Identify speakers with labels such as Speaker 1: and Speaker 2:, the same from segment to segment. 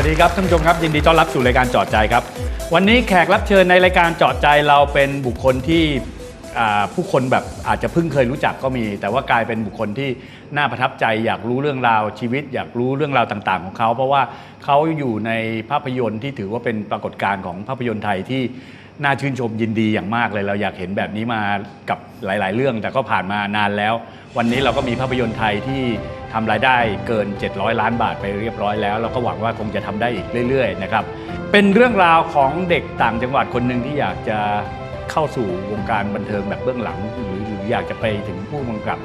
Speaker 1: วัสดีครับท่านผู้ชมครับยินดีต้อนรับสู่รายการจอดใจครับ วันนี้แขกรับเชิญในรายการจอดใจเราเป็นบุคคลที่อ่าผู้คนแบบอาจจะเพิ่งเคยรู้จักก็มี แต่ว่ากลายเป็นบุคคลที่น่าประทับใจ อยากรู้เรื่องราวชีวิต อยากรู้เรื่องราวต่างๆ ของเขา เพราะว่าเขาอยู่ในภาพยนตร์ที่ถือว่าเป็นปรากฏการณ์ของภาพยนตร์ไทยที่ น่าชื่นชมยินดีอย่างมากเลย เราอยากเห็นแบบนี้มากับหลาย ๆ เรื่อง แต่ก็ผ่านมานานแล้ว วันนี้เราก็มีภาพยนตร์ไทยที่ทำรายได้เกิน 700 ล้านบาทไปเรียบร้อยแล้ว เราก็หวังว่าคงจะทำได้อีกเรื่อย ๆ นะครับ เป็นเรื่องราวของเด็กต่างจังหวัดคนหนึ่งที่อยากจะเข้าสู่วงการบันเทิงแบบเบื้องหลัง หรือหรืออยากจะไปถึงผู้กำกับ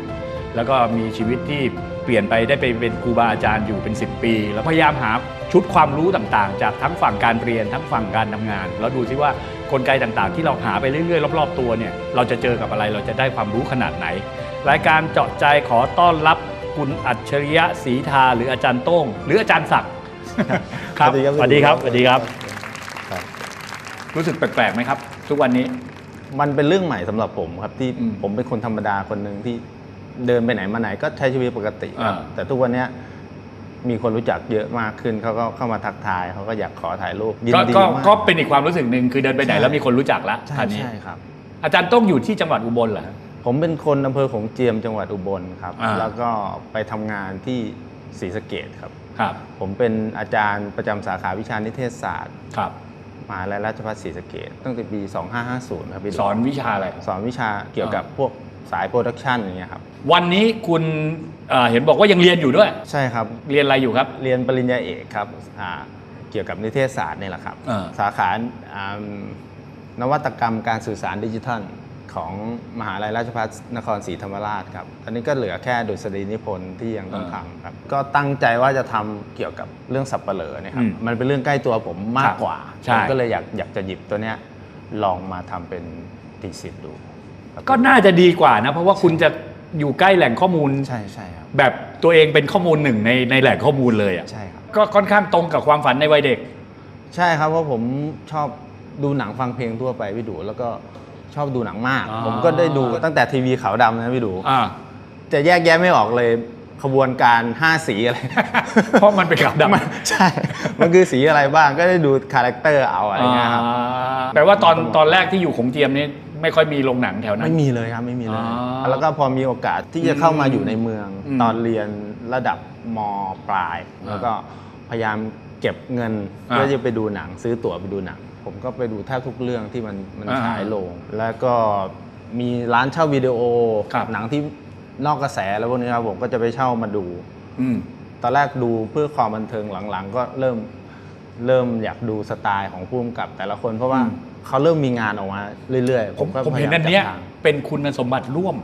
Speaker 1: แล้วก็มีชีวิตที่เปลี่ยนไปได้ไปเป็นครูบาอาจารย์อยู่เป็น 10 ปี แล้วพยายามหาชุดความรู้ต่างๆ จากทั้งฝั่งการเรียนทั้งฝั่งการทำงาน แล้วดูซิว่า กลไกต่างๆ ที่เราหาไปเรื่อยๆ รอบๆตัวเนี่ยเราจะเจอกับอะไรเราจะได้ความรู้ขนาดไหน รายการเจาะใจขอต้อนรับคุณอัจฉริยะศรีทาหรืออาจารย์โต้ง หรืออาจารย์ศักดิ์ครับ
Speaker 2: สวัสดีครับ
Speaker 1: สวัสดีครับสวัสดีครับ
Speaker 2: ครับ
Speaker 1: รู้สึกแปลกๆไหมครับ ทุกวันนี้
Speaker 2: มันเป็นเรื่องใหม่สำหรับผมครับที่
Speaker 1: อืม
Speaker 2: ผมเป็นคนธรรมดาคนหนึ่งที่เดินไปไหนมาไหนก็ใช้ชีวิตปกติครับ
Speaker 1: อ่า
Speaker 2: แต่ทุกวันเนี้ย มีคนรู้จักเยอะมากขึ้นเขาก็เข้ามาทักทายเขาก็อยากขอถ่ายรูปยิน
Speaker 1: ก็
Speaker 2: ดี
Speaker 1: ก็
Speaker 2: มาก
Speaker 1: ก็เป็นอีกความรู้สึกหนึ่งคือเดินไปไหน
Speaker 2: ใช่
Speaker 1: แล้วมีคนรู้จักแล้ว
Speaker 2: ใช่
Speaker 1: อันนี้
Speaker 2: ใช่ครับ
Speaker 1: อาจารย์โต้งอยู่ที่จังหวัดอุบลเหรอฮะ
Speaker 2: ผมเป็นคนอำเภอของเจียมจังหวัดอุบลครับ
Speaker 1: อ่า
Speaker 2: แล้วก็ไปทำงานที่ศรีสะเกดครับ
Speaker 1: ครับ
Speaker 2: ผมเป็นอาจารย์ประจำสาขาวิชานิเทศศาสตร์
Speaker 1: ครับ
Speaker 2: มหาลัยราชภัฏศรีสะเกดตั้งแต่ปี 2550 ครับพี่ดุ
Speaker 1: สอนวิชาอะไร
Speaker 2: สอนวิชาเกี่ยวกับพวกสายโปรดักชันอย่างเงี้ยครับ
Speaker 1: วันนี้คุณเอ่อเห็นบอกว่ายังเรียนอยู่ด้วย
Speaker 2: ใช่ครับ
Speaker 1: เรียนอะไรอยู่ครับ
Speaker 2: เรียนปริญญาเอกครับอ่าเกี่ยวกับนิเทศศาสตร์นี่แหละครับ
Speaker 1: อ่า
Speaker 2: สาขาอ่านวัตกรรมการสื่อสารดิจิทัลของมหาลัยราชภัฏนครศรีธรรมราชครับ ตอนนี้ก็เหลือแค่ดุษฎีนิพนธ์ที่ยังต้องทำครับ ก็ตั้งใจว่าจะทำเกี่ยวกับเรื่องสับเปลอเนี่ยครับ
Speaker 1: อืม
Speaker 2: มันเป็นเรื่องใกล้ตัวผมมากกว่า
Speaker 1: ใช่
Speaker 2: ผมก็เลยอยากอยากจะหยิบตัวเนี้ยลองมาทำเป็นตีสิทธ์ดูครับ
Speaker 1: ก็น่าจะดีกว่านะ เพราะว่าคุณจะ อยู่ใกล้แหล่งข้อมูล
Speaker 2: ใช่ใช่ครับ
Speaker 1: แบบตัวเองเป็นข้อมูลหนึ่งในในแหล่งข้อมูลเลยอะ
Speaker 2: ใช่ครับ
Speaker 1: ก็ค่อนข้างตรงกับความฝันในวัยเด็ก
Speaker 2: ใช่ครับเพราะผมชอบดูหนังฟังเพลงทั่วไปพี่ดูแล้วก็ชอบดูหนังมาก
Speaker 1: อ๋อ
Speaker 2: ผมก็ได้ดูตั้งแต่ทีวีขาวดำนะพี่ดู
Speaker 1: อ่า
Speaker 2: จะแยกแยะไม่ออกเลยขบวนการ5สีอะไร
Speaker 1: เพราะมันเป็นขาวดำ
Speaker 2: มันใช่ มันคือสีอะไรบ้างก็ได้ดูคาแรคเตอร์เอาอะไรเงี้ยครับ
Speaker 1: อ่าแปลว่าตอนตอนแรกที่อยู่ของเจียมนี่ ไม่ค่อยมีโรงหนังแถวนั้น
Speaker 2: ไม่มีเลยครับไม่มีเลย
Speaker 1: อ๋อ
Speaker 2: แล้วก็พอมีโอกาสที่จะเข้ามาอยู่ในเมือง
Speaker 1: อืม
Speaker 2: ตอนเรียนระดับมปลายแล้วก็พยายามเก็บเงิน
Speaker 1: อ่า
Speaker 2: เพื่อจะไปดูหนังซื้อตั๋วไปดูหนัง ผมก็ไปดูแทบทุกเรื่องที่มันมัน
Speaker 1: อ่า
Speaker 2: ฉายโรงแล้วก็มีร้านเช่าวิดีโอ
Speaker 1: ครับ
Speaker 2: หนังที่นอกกระแสแล้วพวกนี้ครับผมก็จะไปเช่ามาดู
Speaker 1: อืม
Speaker 2: ตอนแรกดูเพื่อความบันเทิงหลังๆ ก็เริ่มเริ่มอยากดูสไตล์ของผู้กำกับแต่ละคนเพราะว่า
Speaker 1: อืม
Speaker 2: เขาเริ่มมีงานออกมาเรื่อยๆ
Speaker 1: ผม
Speaker 2: ก็
Speaker 1: ผมเห็น
Speaker 2: พยายา
Speaker 1: อันเนี้ย
Speaker 2: จับทาง
Speaker 1: เป็นคุณสมบัติร่วม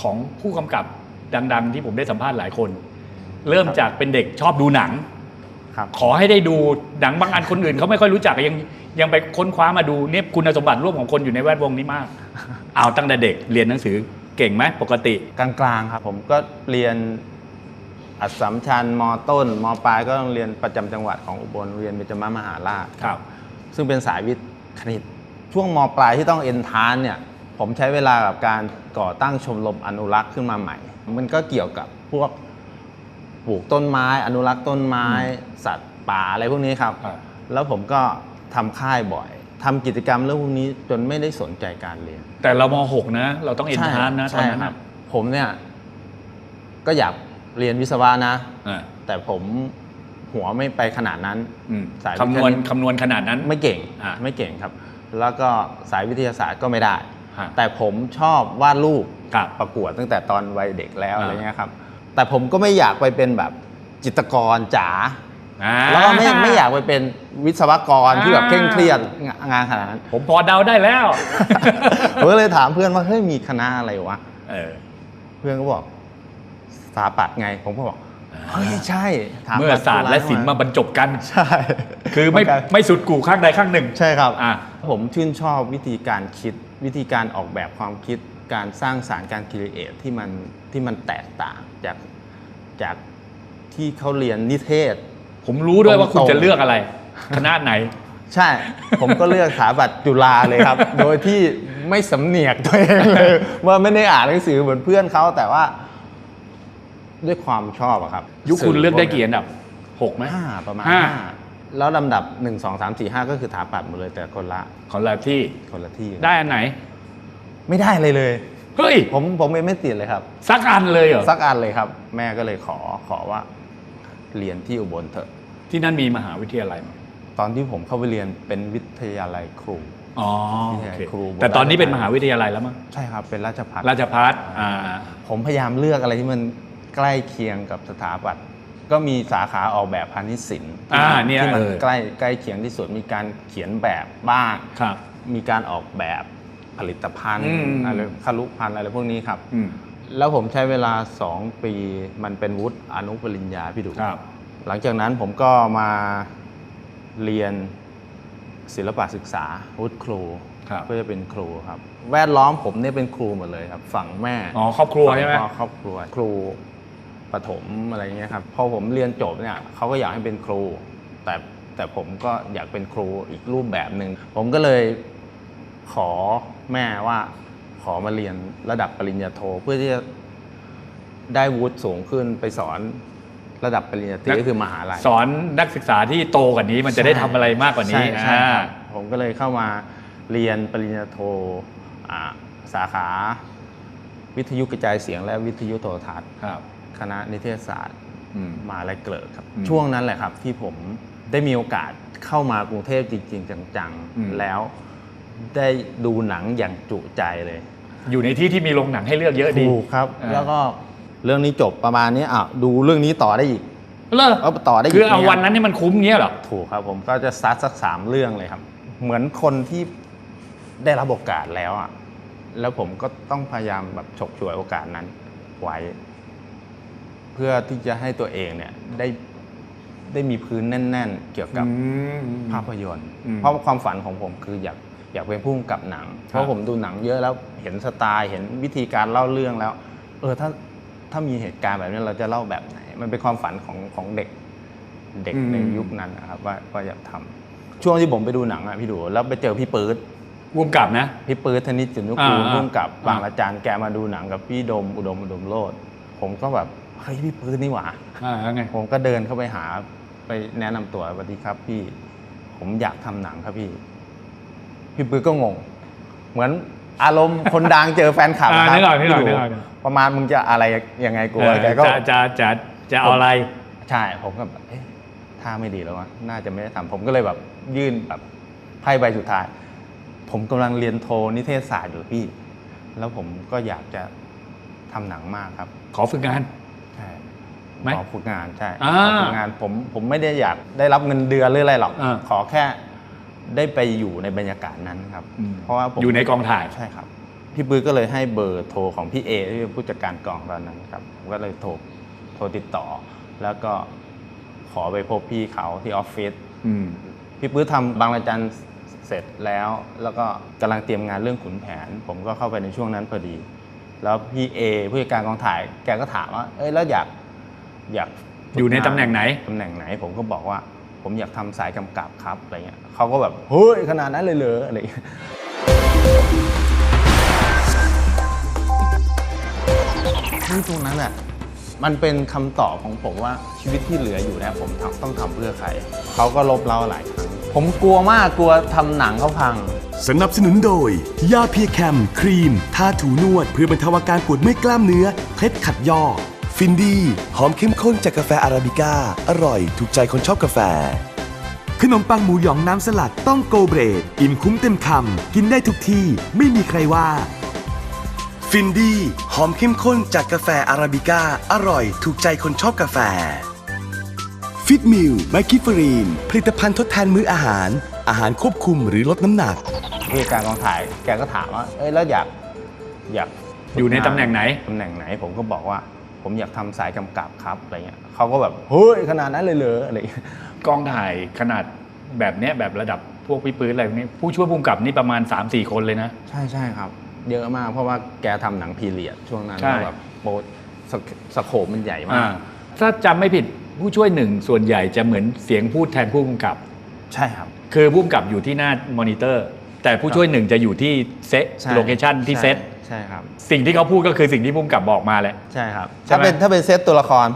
Speaker 1: ของผู้กำกับดัง ๆ ที่ผมได้สัมภาษณ์หลายคน เริ่มจากเป็นเด็กชอบดูหนัง
Speaker 2: ครับ
Speaker 1: ขอให้ได้ดูหนังบางอันคนอื่นเขาไม่ค่อยรู้จักยังยังไปค้นคว้ามาดูเนี่ยคุณสมบัติร่วมของคนอยู่ในแวดวงนี้มาก เอาตั้งแต่เด็กเรียนหนังสือเก่งไหมปกติ
Speaker 2: กลางๆครับผมก็เรียนอัสสัมชัญมต้นมปลายก็ต้องเรียนประจำจังหวัดของอุบลเรียนเบญจมามหาราช
Speaker 1: ครับ
Speaker 2: ซึ่งเป็นสายวิทย์คณิต ช่วงมปลายที่ต้องเอ็นทานเนี่ยผมใช้เวลากับการก่อตั้งชมรมอนุรักษ์ขึ้นมาใหม่ มันก็เกี่ยวกับพวกปลูกต้นไม้ อนุรักษ์ต้นไม้ สัตว์ป่าอะไรพวกนี้ครับ
Speaker 1: อ่า
Speaker 2: แล้วผมก็ทำค่ายบ่อยทำกิจกรรมเรื่องพวกนี้จนไม่ได้สนใจการเรียน
Speaker 1: แต่เรามหกนะ เราต้องเอ็นทานนะตอน
Speaker 2: ใช่
Speaker 1: นั้น
Speaker 2: ครั
Speaker 1: นะ
Speaker 2: บผมเนี่ยก็อยากเรียนวิศวะนะ
Speaker 1: อ่า
Speaker 2: แต่ผมหัวไม่ไปขนาดนั้น
Speaker 1: อืม
Speaker 2: สายวิทย์
Speaker 1: คำนวณ
Speaker 2: คณิต
Speaker 1: คำนวณขนาดนั้น
Speaker 2: ไม่เก่ง
Speaker 1: อ่า
Speaker 2: ไม่เก่งครับ แล้วก็สายวิทยาศาสตร์ก็ไม่ได้
Speaker 1: ฮะ
Speaker 2: แต่ผมชอบวาดรูป
Speaker 1: ครับ
Speaker 2: ประกวดตั้งแต่ตอนวัยเด็กแล้ว
Speaker 1: อ่า
Speaker 2: อะไรเงี้ยครับแต่ผมก็ไม่อยากไปเป็นแบบจิตรกรจ๋า
Speaker 1: อ่า
Speaker 2: แล้วก็ไม่ไม่อยากไปเป็นวิศวกรที่แบบ
Speaker 1: อ่า
Speaker 2: เคร่งเครียดงานขนาดนั้น
Speaker 1: ผมพอเดาได้แล้ว
Speaker 2: ผมก็เลยถามเพื่อนว่าเฮ้ยมีคณะอะไรวะ
Speaker 1: เออ
Speaker 2: เพื่อนก็บอกสถาปัตย์ไง ผมก็บอก เฮ้ยใช่ถ
Speaker 1: เมื่อศาสตร์และศิลป์มาบรรจบกัน
Speaker 2: ใช่
Speaker 1: คือไม่
Speaker 2: นก็
Speaker 1: ไม่สุดกู่ข้างใดข้างหนึ่ง
Speaker 2: ใช่ครับ
Speaker 1: อะ
Speaker 2: ผมชื่นชอบวิธีการคิดวิธีการออกแบบความคิดการสร้างสารรค์การคิดเอทที่มันที่มันแตกต่างจากจากที่เขาเรียนนิเทศ
Speaker 1: ผมรู้ด้วยว่าคุณ
Speaker 2: ตรงๆ
Speaker 1: จะเลือกอะไรคณะไหน
Speaker 2: ใช่ ผมก็เลือกสถาปัตย์จุฬาเลยครับ โดยที่ไม่สำเนียกตัวเองเลยว่าไม่ได้อ่านหนังสือเหมือนเพื่อนเขาแต่ว่า ด้วยความชอบอะครับ
Speaker 1: ยุคคุณเลือกได้กี่อันดับหกไหม
Speaker 2: ห้าประมาณ
Speaker 1: ห้า
Speaker 2: ห้าแล้วลำดับ1 2 3 4 5ก็คือถาปัดหมดเลยแต่คนละ
Speaker 1: ของเราที่
Speaker 2: คนละที่
Speaker 1: ได้อันไหน
Speaker 2: ไม่ได้เลยเลย
Speaker 1: เฮ้ย
Speaker 2: ผมผมเองไม่ติดเลยครับ
Speaker 1: สักอันเลยเหรอ
Speaker 2: สักอันเลยครับ แม่ก็เลยขอขอว่า เรียนที่อุบลเถอะ
Speaker 1: ที่นั่นมีมหาวิทยาลัยไหม
Speaker 2: ตอนที่ผมเข้าไปเรียนเป็นวิทยาลัยครู
Speaker 1: อ๋อ
Speaker 2: วิท
Speaker 1: โอยา
Speaker 2: ลัย
Speaker 1: เค
Speaker 2: ครู
Speaker 1: แต่ตอนนี้เป็นมหาวิทยาลัยแล้วมั้ง
Speaker 2: ใช่ครับเป็นราชพัฒ
Speaker 1: ราชพัฒอ่า
Speaker 2: ผมพยายามเลือกอะไรที่มัน ใกล้เคียงกับสถาปัตย์ก็มีสาขาออกแบบพาณิชย์ศิลป์
Speaker 1: อ่าเนี่ย
Speaker 2: ที่มัน
Speaker 1: เออ
Speaker 2: ใกล้ใกล้เคียงที่สุดมีการเขียนแบบบ้าง
Speaker 1: ครับ
Speaker 2: มีการออกแบบผลิตภัณฑ์
Speaker 1: อืม
Speaker 2: อะไรคารุพันธ์อะไรพวกนี้ครับ
Speaker 1: อืม
Speaker 2: แล้วผมใช้เวลา 2 ปีมันเป็นวุฒิอนุปริญญาพี่ดู
Speaker 1: ครับ
Speaker 2: หลังจากนั้นผมก็มาเรียนศิลปะศึกษาวุฒิครู
Speaker 1: ครับ
Speaker 2: เพื่อจะเป็นครูครับ แวดล้อมผมเนี่ยเป็นครูหมดเลยครับ ฝั่งแม่
Speaker 1: อ๋อครอบครัวใช่ไหม
Speaker 2: ฝั่งพ่อครอบครัว ครู ประถมอะไรเงี้ยครับพอผมเรียนจบเนี่ยเขาก็อยากให้เป็นครู แต่แต่ผมก็อยากเป็นครูอีกรูปแบบหนึ่งผมก็เลยขอแม่ว่าขอมาเรียนระดับปริญญาโทเพื่อที่จะได้วุฒิสูงขึ้นไปสอนระดับปริญญาตรีก็คือมหาลัย
Speaker 1: สอนนักศึกษาที่โตกว่านี้มันจะได้ทำอะไรมากกว่านี้
Speaker 2: ใช่ใช่
Speaker 1: อ่า
Speaker 2: ครับผมก็เลยเข้ามาเรียนปริญญาโทอ่าสาขา วิทยุกระจายเสียงและวิทยุโทรทัศน์
Speaker 1: ครับ
Speaker 2: คณะนิเทศศาสตร์
Speaker 1: อืม
Speaker 2: มหาลัยเกลิกครับ
Speaker 1: อืม
Speaker 2: ช่วงนั้นแหละครับที่ผมได้มีโอกาสเข้ามากรุงเทพจริง ๆ จัง
Speaker 1: อืม
Speaker 2: ๆแล้วได้ดูหนังอย่างจุใจเลย
Speaker 1: อยู่ในที่ที่มีโรงหนังให้เลือกเยอะดี
Speaker 2: ถูกครับ
Speaker 1: อ่า
Speaker 2: แล้วก็เรื่องนี้จบประมาณนี้อะดูเรื่องนี้ต่อได้อีก
Speaker 1: เลิก
Speaker 2: เอาต่อได้อีก
Speaker 1: คือเอา
Speaker 2: เนี่ย
Speaker 1: วันนั้นนี่มันคุ้มเงี้ยเหรอ
Speaker 2: ถูกครับผมก็จะซัดสักสามเรื่องเลยครับ เหมือนคนที่ได้รับโอกาสแล้วอะแล้วผมก็ต้องพยายามแบบฉกฉวยโอกาสนั้นไว้เพื่อที่จะให้ตัวเองเนี่ยได้ได้มีพื้นแน่น ๆ เกี่ยวกับภาพยนตร์
Speaker 1: อืม
Speaker 2: เพราะความฝันของผมคืออยากอยากเป็นผู้กำกับหนัง เพ
Speaker 1: ครับ
Speaker 2: ราะผมดูหนังเยอะแล้วเห็นสไตล์เห็นวิธีการเล่าเรื่องแล้ว เออถ้าถ้ามีเหตุการณ์แบบนี้เราจะเล่าแบบไหน มันเป็นความฝันของของเด็กเด็ก
Speaker 1: อืม
Speaker 2: ในยุคนั้นนะครับว่าว่าอยากทำช่วงที่ผมไปดูหนังอะพี่ดูแล้วไปเจอพี่ปื๊ด
Speaker 1: วุ่มกับนะ
Speaker 2: พี่ปื๊ดธนิตจุนุกูล
Speaker 1: อ่า
Speaker 2: ร่วมกับ
Speaker 1: อ่า
Speaker 2: บางอาจารย์แกมาดูหนังกับพี่ดมอุดมอุดมโลดผมก็แบบ เฮ้ยพี่ปื๊ดนี่หว่า
Speaker 1: อ่าแล้วไง
Speaker 2: ผมก็เดินเข้าไปหาไปแนะนำตัวสวัสดีครับพี่ ผมอยากทำหนังครับพี่ พี่ปื๊ดก็งง เหมือนอารมณ์คนดังเจอแฟนคลับ
Speaker 1: อ่า
Speaker 2: ครับ
Speaker 1: นึกออกนึกออก
Speaker 2: พี่ดู
Speaker 1: นึกออก
Speaker 2: ประมาณมึงจะอะไรยังไงกู
Speaker 1: เออ
Speaker 2: แกก็
Speaker 1: จะจะจะจะเอาอะไร
Speaker 2: ใช่ผมก็แบบเอ๊ะท่าไม่ดีแล้ววะน่าจะไม่ได้ทำผมก็เลยแบบยื่นแบบไพ่ใบสุดท้าย ผมกำลังเรียนโทนิเทศศาสตร์อยู่พี่ แล้วผมก็อยากจะทำหนังมากครับ
Speaker 1: ขอฝึกงาน
Speaker 2: ใช่
Speaker 1: ไหม
Speaker 2: ขอฝึกงานใช่
Speaker 1: อ่า
Speaker 2: ขอฝึกงานผมผมไม่ได้อยากได้รับเงินเดือนหรืออะไรหรอก
Speaker 1: อ่า
Speaker 2: ขอแค่ได้ไปอยู่ในบรรยากาศนั้นครับ
Speaker 1: อืม
Speaker 2: เพราะว่าผม
Speaker 1: อยู่ในกองถ่าย
Speaker 2: ใช่ครับ พี่ปื้อก็เลยให้เบอร์โทรของพี่เอที่เป็นผู้จัดการกองตอนนั้นครับผมก็เลยโทรโทรติดต่อ แล้วก็ขอไปพบพี่เขาที่ออฟฟิศ
Speaker 1: อืม
Speaker 2: พี่ปื้อทำบางระจันเสร็จแล้ว แล้วก็กำลังเตรียมงานเรื่องขุนแผน ผมก็เข้าไปในช่วงนั้นพอดี แล้วพี่เอผู้จัดการกองถ่ายแกก็ถามว่า เอ้ยแล้วอยาก อยาก
Speaker 1: อยู่ในตำแหน่งไหน
Speaker 2: ตำแหน่งไหน ผมก็บอกว่า ผมอยากทำสายกำกับครับอะไรเงี้ยเขาก็แบบเฮ้ยขนาดนั้นเลยเหรออะไรเงี้ยที่ตรงนั้นแหละมันเป็นคำตอบของผมว่าชีวิตที่เหลืออยู่เนี่ยผมทำต้องทำเพื่อใครเขาก็ลบเราหลายครั้งผมกลัวมากกลัวทำหนังเขาพัง
Speaker 3: สนับสนุนโดย ยาเพียแคม ครีมทาถูนวด เพื่อบรรเทาอาการปวดเมื่อยกล้ามเนื้อเคล็ดขัดย่อ ฟินดีหอมเข้มข้นจากกาแฟอาราบิก้า อร่อยถูกใจคนชอบกาแฟ ขนมปังหมูหยองน้ำสลัดต้องโกเบรด อิ่มคุ้มเต็มคำ กินได้ทุกที่ ไม่มีใครว่า ฟินดีหอมเข้มข้นจากกาแฟอาราบิก้า อร่อยถูกใจคนชอบกาแฟ ฟิตมิลไมคิฟรีน ผลิตภัณฑ์ทดแทนมื้ออาหาร อาหารควบคุมหรือลดน้ำหนัก
Speaker 2: ผู้จัดการกองถ่ายแกก็ถามว่า เอ้ยแล้วอยากอยาก
Speaker 1: อยู่ในตำแหน่งไหน
Speaker 2: ตำแหน่งไหนผมก็บอกว่า ผมอยากทำสายกำกับครับอะไรเงี้ยเขาก็แบบเฮ้ยขนาดนั้นเลยเหรออะไรเงี้ย
Speaker 1: กองถ่ายขนาดแบบเนี้ยแบบระดับพวกพี่ปื้นอะไรพวกนี้ผู้ช่วยผู้กำกับนี่ประมาณ 3-4 คนเลยนะ
Speaker 2: ใช่ใช่ครับ เยอะมากเพราะว่าแกทำหนังพีเรียดช่วงนั้น
Speaker 1: ใช่
Speaker 2: แล้วแบบโปรสกสโคปมันใหญ่มา
Speaker 1: อ่ากถ้าจำไม่ผิดผู้ช่วยหนึ่งส่วนใหญ่จะเหมือนเสียงพูดแทนผู้กำกับ
Speaker 2: ใช่ครับ
Speaker 1: คือผู้กำกับอยู่ที่หน้ามอนิเตอร์ แต่ผู้ช่วยหนึ่งจะอยู่ที่เซต
Speaker 2: ใช่
Speaker 1: โลเคชันที่เซต
Speaker 2: ใช่ใช่ครับ
Speaker 1: สิ่งที่เขาพูดก็คือสิ่งที่ผู้กำกับบอกมาแหละ
Speaker 2: ใช่ครับ
Speaker 1: ใช่
Speaker 2: ถ้า
Speaker 1: ไหม
Speaker 2: เป็นถ้าเป็นเซตตัวละคร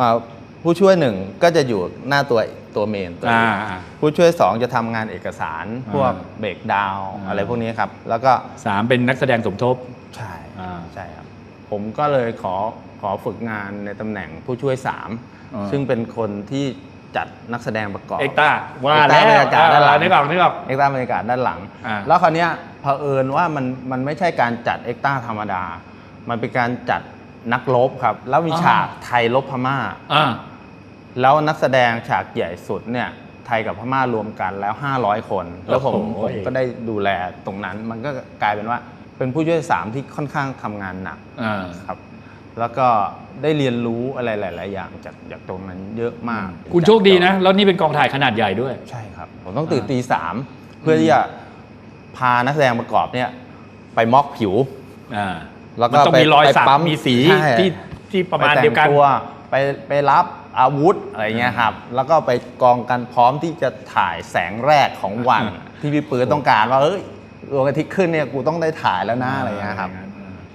Speaker 2: อ่าผู้ช่วยหนึ่งก็จะอยู่หน้าตัวตัวเมนตัว
Speaker 1: อ่า
Speaker 2: นี้
Speaker 1: อ่า
Speaker 2: ผู้ช่วยสองจะทำงานเอกสารพวก
Speaker 1: อ่า
Speaker 2: เบรกดาวน์
Speaker 1: อ่า
Speaker 2: อะไรพวกนี้ครับ แล้วก็
Speaker 1: สามเป็นนักแสดงสมทบ
Speaker 2: ใช่
Speaker 1: อ่า
Speaker 2: ใช่ครับ ผมก็เลยขอขอฝึกงานในตำแหน่งผู้ช่วยสาม
Speaker 1: อ่า
Speaker 2: ซึ่งเป็นคนที่ จัดนักแสดงประกอบ
Speaker 1: เอ็กต้าว่า
Speaker 2: เอ็กต้า
Speaker 1: แล้ว
Speaker 2: บรรยากาศด้านหลัง
Speaker 1: นึกออกนึกออก
Speaker 2: เอ็กต้าบรรยากาศด้านหลัง
Speaker 1: อ่า
Speaker 2: แล้วคราวเนี้ยเผอิญว่ามันมันไม่ใช่การจัดเอ็กต้าธรรมดา มันเป็นการจัดนักรบครับ แล้วมีฉากไทยรบพม่า
Speaker 1: อ่า
Speaker 2: แล้วนักแสดงฉากใหญ่สุดเนี่ยไทยกับพม่ารวมกันแล้ว 500 คน แล้วผม
Speaker 1: โอ้โห
Speaker 2: ผมก็ได้ดูแลตรงนั้น มันก็กลายเป็นว่าเป็นผู้ช่วยสามที่ค่อนข้างทำงานหนัก
Speaker 1: อ่า
Speaker 2: ครับ แล้วก็ได้เรียนรู้อะไรหลาย ๆ อย่างจากจากตรงนั้นเยอะมาก
Speaker 1: คุณโชคดีนะ แล้วนี่เป็นกองถ่ายขนาดใหญ่ด้วย
Speaker 2: ใช่ครับ ผมต้องตื่นตีสามเพื่อที่จะพานักแสดงประกอบเนี่ย ไปม็อกผิว
Speaker 1: อ่า
Speaker 2: แล้วก็
Speaker 1: มันต้องมีรอยสัก
Speaker 2: ไปปั๊ม
Speaker 1: มีสี
Speaker 2: ใช่
Speaker 1: ที่ที่ประมาณเดียวกัน
Speaker 2: ไปแต่งตัวไปไปรับอาวุธอะไรเงี้ยครับ แล้วก็ไปกองกันพร้อมที่จะถ่ายแสงแรกของวันที่พี่ปื้อต้องการว่าเอ้ยดวงอาทิตย์ขึ้นเนี่ยกูต้องได้ถ่ายแล้วนะอะไรเงี้ยครับ